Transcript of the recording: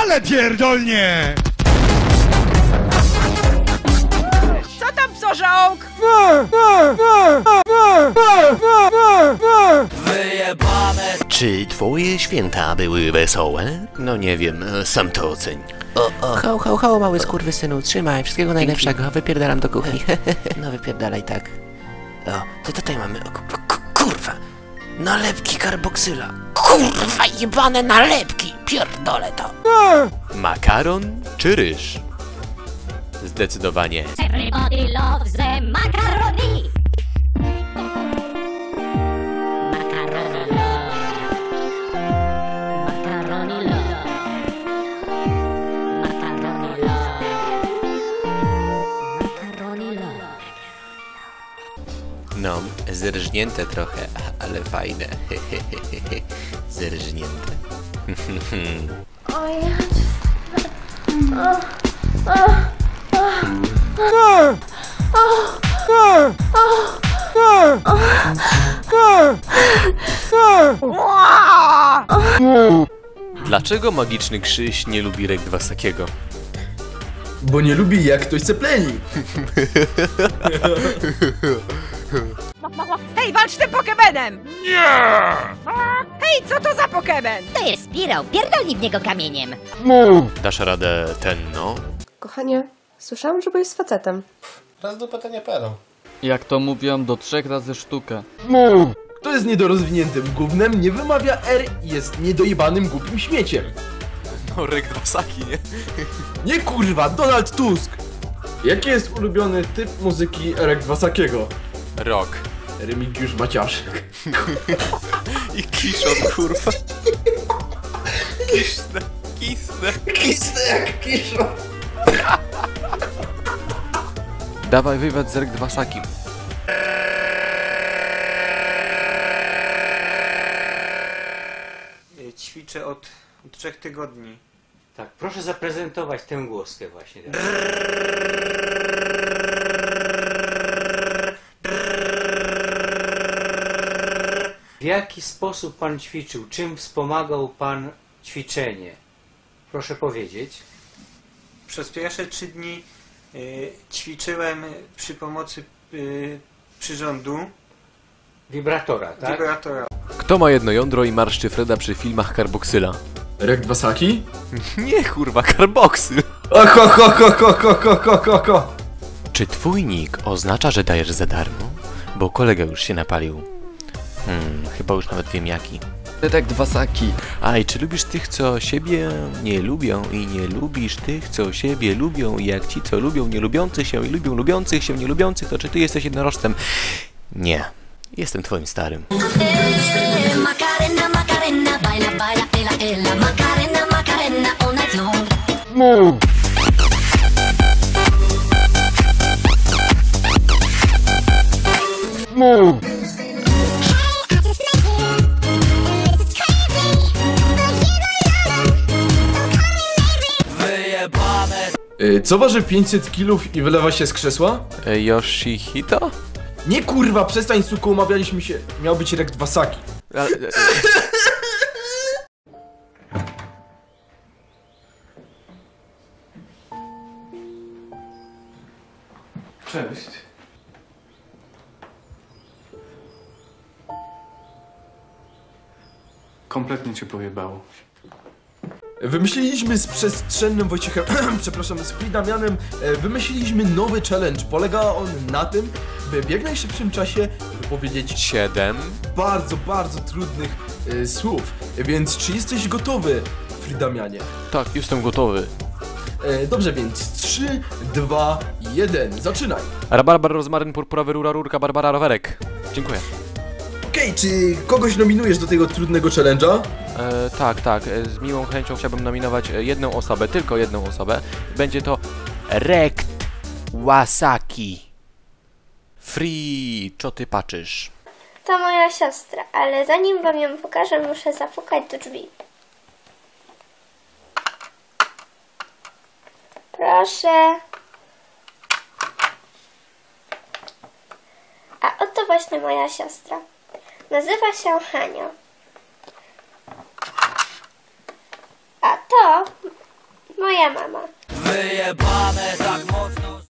Ale pierdolnie! Co tam psorząg? Czy twoje święta były wesołe? No nie wiem, sam to oceń. O, o. Ho, ho, ho, mały skurwysynu, trzymaj, wszystkiego najlepszego, wypierdalam do kuchni. no wypierdalaj tak. O, co tutaj mamy? O, ku- ku- kurwa! Nalepki karboksyla. Kurwa, jebane nalepki! Pierdolę to! Makaron czy ryż? Zdecydowanie. Everybody loves the macaroni. Zerżnięte trochę, ale fajne. Zerżnięte. Dlaczego magiczny Krzyś nie lubi Rekwasakiego? Bo nie lubi jak ktoś cepleni. Hej, walcz tym Pokemonem! Nie! Hej, co to za Pokemon? To jest spirał, pierdolnij w niego kamieniem. Dasz radę ten, no? Kochanie, słyszałam, że byłeś z facetem. Raz dupę to nie. Jak to mówią, do trzech razy sztuka. Kto jest niedorozwiniętym gównem, nie wymawia R i jest niedojebanym głupim śmieciem. No, Rekwasaki, nie? Nie kurwa, Donald Tusk! Jaki jest ulubiony typ muzyki Erek Wasakiego? Rok. Remigiusz Maciaszek. I kiszon, kurwa. Kisnę. Kisnę jak kiszon. Dawaj wywiad z Rekwasakim. Ćwiczę od, od trzech tygodni. Tak, proszę zaprezentować tę głoskę właśnie. Tak. W jaki sposób pan ćwiczył? Czym wspomagał pan ćwiczenie? Proszę powiedzieć. Przez pierwsze trzy dni y, ćwiczyłem przy pomocy y, przyrządu Wibratora, tak? wibratora. Kto ma jedno jądro i marszczy Freda przy filmach Karboksyla? Erek Wasaki? Nie, kurwa, Karboksyl. O, ho, ho, ho, ho, ho, ho, ho, ho, ho. Czy twój nick oznacza, że dajesz za darmo? Bo kolega już się napalił. Hmm, chyba już nawet wiem jaki. Rekwasaki. A i czy lubisz tych, co siebie nie lubią i nie lubisz tych, co siebie lubią i jak ci, co lubią nie lubiących się i lubią lubiących się nie lubiących, to czy ty jesteś jednorożcem? Nie. Jestem twoim starym. Macarena, Co waży 500 kilów i wylewa się z krzesła? E, Yoshihito? Nie kurwa, przestań suko, umawialiśmy się. Miał być Erek Wasaki. Ale, e, Cześć. Kompletnie cię pojebało. Wymyśliliśmy z przestrzennym Wojciechem, przepraszam, z Fridamianem, e, wymyśliliśmy nowy challenge. Polega on na tym, by w jak najszybszym czasie wypowiedzieć Siedem. bardzo, bardzo trudnych e, słów. Więc czy jesteś gotowy, Fridamianie? Tak, jestem gotowy. E, dobrze, więc 3, 2, 1, zaczynaj. Rabarbar, rozmaryn, purpurowy, rura, rurka, barbara, rowerek. Dziękuję. Okej, czy kogoś nominujesz do tego trudnego challenge'a? E, tak, tak. e, Z miłą chęcią chciałbym nominować e, jedną osobę, tylko jedną osobę. Będzie to Rekt Wasaki. Free, co ty patrzysz? To moja siostra, ale zanim wam ją pokażę, muszę zapukać do drzwi. Proszę. A oto właśnie moja siostra. Nazywa się Hania. A to moja mama. Wyjebane tak